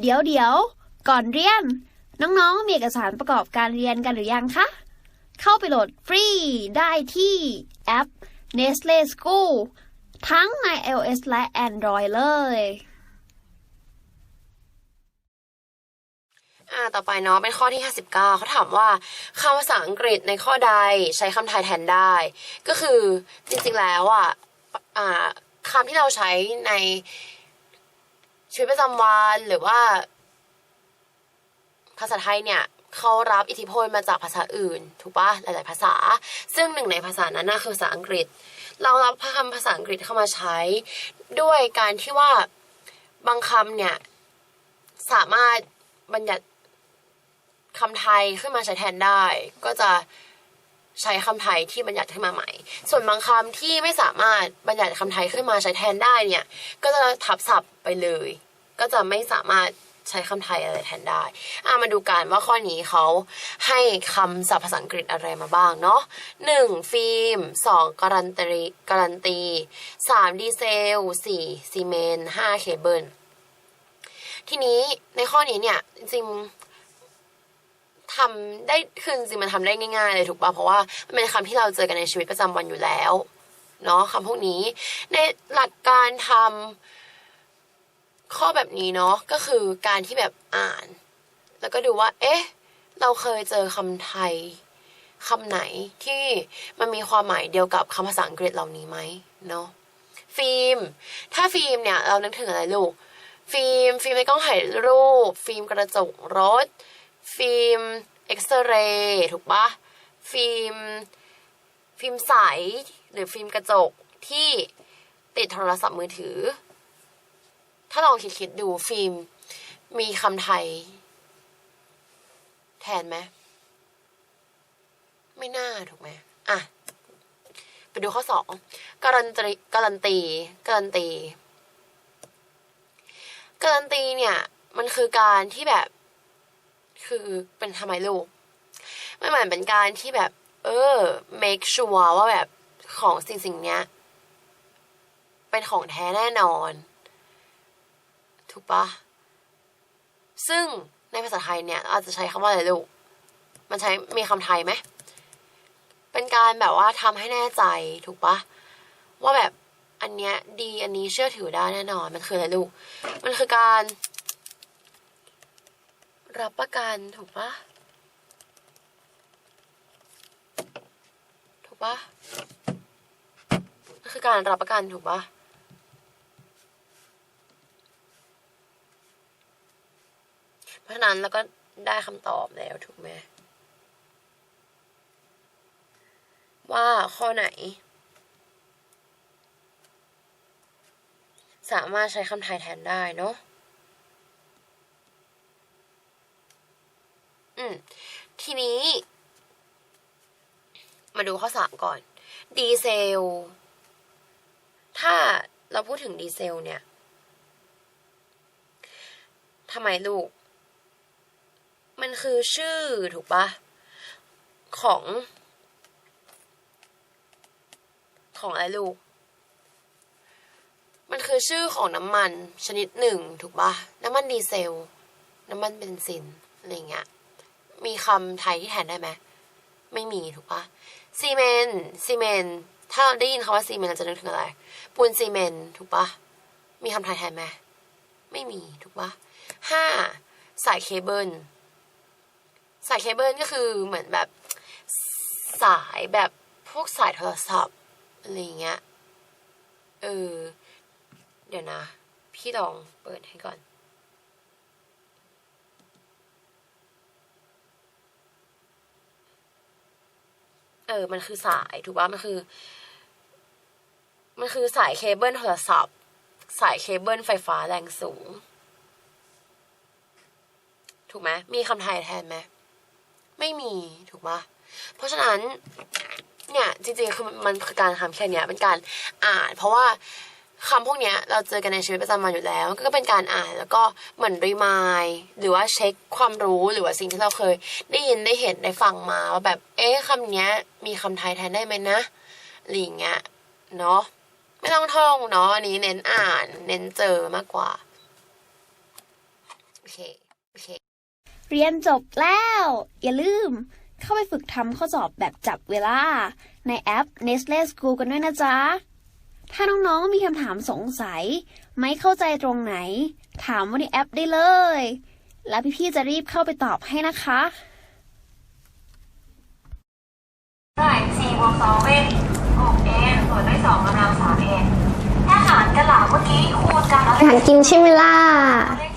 เดี๋ยวเดี๋ยว ก่อนเรียน น้องๆ มีเอกสารประกอบการเรียนกันหรือยังคะ เข้าไปโหลดฟรีได้ที่แอป Nestle School ทั้งใน iOS และ Android เลย อ่า ต่อไปเนาะ เป็นข้อที่ 59 เขาถามว่าคำภาษาอังกฤษในข้อใดใช้คำไทยแทนได้ ก็คือจริงๆแล้วอะ อ่าคำที่เราใช้ใน ชีวิตประจำวันหรือว่า ภาษาไทยเนี่ยเขารับอิทธิพลมาจากภาษาอื่น ถูกปะหลาย ๆ ภาษา ซึ่งหนึ่งในภาษานั้นน่ะคือภาษาอังกฤษ เรารับคำภาษาอังกฤษเข้ามาใช้ ด้วยการที่ว่าบางคำเนี่ยสามารถบัญญัติคำไทยขึ้นมาใช้แทนได้ ก็จะใช้คำไทยที่บัญญัติขึ้นมาใหม่ ส่วนบางคำที่ไม่สามารถบัญญัติคำไทยขึ้นมาใช้แทนได้เนี่ย ก็จะทับศัพท์ไปเลย ก็จะไม่สามารถใช้คำไทยอะไรแทนได้อะมาดูกันว่าข้อนี้เขาให้คำศัพท์ภาษาอังกฤษอะไรมาบ้างเนาะหนึ่งฟิล์มสองการันตีการันตีสามดีเซลสี่ซีเมนต์ห้าเคเบิลทีนี้ในข้อนี้เนี่ยจริงทำได้คือจริงมันทำได้ง่ายๆเลยถูกป่ะเพราะว่ามันเป็นคำที่เราเจอกันในชีวิตประจำวันอยู่แล้วเนาะคำพวกนี้ ในหลักการทำ ข้อแบบนี้เนาะก็คือการที่แบบอ่าน แล้วก็ดูว่า เอ๊ะ เราเคยเจอคำไทยคำไหนที่มันมีความหมายเดียวกับคำภาษาอังกฤษเหล่านี้ไหมเนาะฟิล์ม ถ้าฟิล์มเนี่ยเรานึกถึงอะไรลูก ฟิล์ม ฟิล์มในกล้องถ่ายรูป ฟิล์มกระจกรถ ฟิล์มเอ็กซเรย์ถูกปะฟิล์ม ฟิล์มใส หรือฟิล์มกระจกที่ติดโทรศัพท์มือถือ ถ้าลองคิดคิดๆดูฟิล์มมีคำไทย แทนไหมไม่น่าถูกไหมอะ ไปดูข้อสองการันตีการันตีการันตีการันตีเนี่ย มันคือการที่แบบ คือเป็นทำไมลูกไมันเหมือนเป็นการที่แบบ เออ make sure ว่าแบบของสิ่งสิ่งเนี้ย เป็นของแท้แน่นอน ถูกปะซึ่งในภาษาไทยเนี่ยอาจจะใช้คำว่าอะไรลูก มันใช้มีคำไทยไหม เป็นการแบบว่าทำให้แน่ใจถูกปะว่าแบบอันเนี้ยดีอันนี้เชื่อถือได้แน่นอน มันคืออะไรลูก มันคือการ รับประกันถูกปะถูกปะมันคือการรับประกันถูกปะ เพราะฉะนั้นเราก็ได้คำตอบแล้วถูกไหมว่าข้อไหน สามารถใช้คำไทยแทนได้เนาะอืม ทีนี้ มาดูข้อสามก่อน ดีเซล ถ้าเราพูดถึงดีเซลเนี่ยทำไมลูก มันคือชื่อถูกปะของ ของอะไรลูก มันคือชื่อของน้ำมันชนิดหนึ่งถูกปะน้ำมันดีเซล น้ำมันเบนซินอะไรเงี้ย มีคำไทยที่แทนได้ไหมไม่มีถูกปะซีเมนซีเมนถ้าเราได้ยินคำว่าซีเมนเราจะนึกถึงอะไร ปูนซีเมนถูกปะมีคำไทยแทนไหมไม่มีถูกปะห้าสายเคเบิล สายเคเบิลก็คือเหมือนแบบสายแบบพวกสายโทรศัพท์อะไรเงี้ย เออ เดี๋ยวนะ พี่ลองเปิดให้ก่อน เออ มันคือสายถูกป่ะ มันคือ มันคือสายเคเบิลโทรศัพท์ สายเคเบิลไฟฟ้าแรงสูง ถูกไหมมีคำไทยแทนไหม ไม่มีถูกปะเพราะฉะนั้นเนี่ยจริงๆคือมันคือการทำแค่เนี้ยเป็นการอ่านเพราะว่าคำพวกเนี้ยเราเจอกันในชีวิตประจำวันอยู่แล้ว ก็เป็นการอ่านแล้วก็เหมือนรีมายหรือว่าเช็คความรู้หรือว่าสิ่งที่เราเคย ได้ยินได้เห็นได้ฟังมาว่าแบบ เอ๊ะคำเนี้ย มีคำไทยแทนได้ไหมนะอะไรอย่างเงี้ยเนาะไม่ต้องท่องเนาะอันนี้เน้นอ่าน เน้นเจอมากกว่าโอเคโอเค เรียนจบแล้ว อย่าลืม เข้าไปฝึกทำข้อสอบแบบจับเวลา ในแอป Nestle School กันด้วยนะจ๊ะ ถ้าน้องๆมีคำถามสงสัย ไม่เข้าใจตรงไหน ถามว่าในแอปได้เลย แล้วพี่ๆจะรีบเข้าไปตอบให้นะคะเท่าไหร่สี่บวกสองเป็นหกเองส่วนด้วยสองกำลังสามเองถ้าหารกันหล่ะเมื่อกี้คูณกันแล้ว อาหารกินใช่ไหมล่ะ เลข